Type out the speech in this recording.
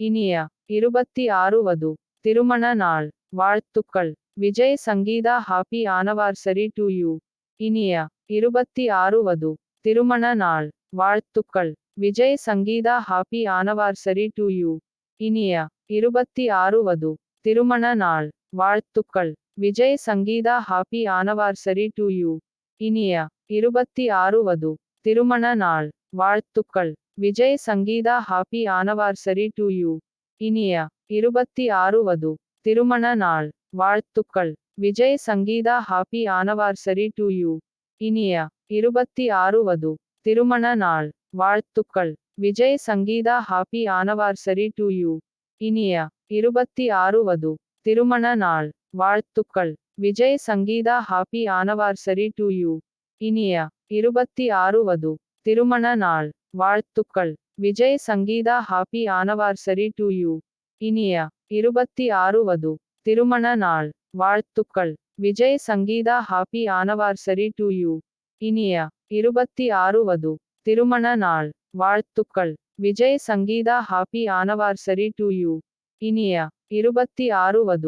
இனிய இருபத்தி ஆறு வது திருமண நாள் வாழ்த்துக்கள். Vijay Sangeetha happy anniversary to you. இனிய இருபத்தி ஆறு வது திருமண நாள் வாழ்த்துக்கள். Vijay Sangeetha happy anniversary to you. இனிய இருபத்தி ஆறு வது திருமண நாள் வாழ்த்துக்கள். Vijay Sangeetha happy anniversary to you. இனிய இருபத்தி ஆறு வது திருமண நாள் வாழ்த்துக்கள். Vijay Sangeetha happy anniversary to you இனிய இருபத்தி ஆறு வது திருமண நாள் வாழ்த்துக்கள் Vijay Sangeetha happy anniversary to you இனிய இருபத்தி ஆறு வது திருமண நாள் வாழ்த்துக்கள் Vijay Sangeetha happy anniversary to you இனிய இருபத்தி ஆறு வது திருமண நாள் வாழ்த்துக்கள் Vijay Sangeetha happy anniversary to you இனிய இருபத்தி ஆறு வது திருமண நாள் வாழ்த்துக்கள். Vijay Sangeetha happy anniversary to you. இனிய இருபத்தி ஆறுவது திருமண நாள். வாழ்த்துக்கள். Vijay Sangeetha happy anniversary to you. இனிய இருபத்தி ஆறுவது திருமண நாள். வாழ்த்துக்கள். Vijay Sangeetha happy anniversary to you. இனிய இருபத்தி ஆறுவது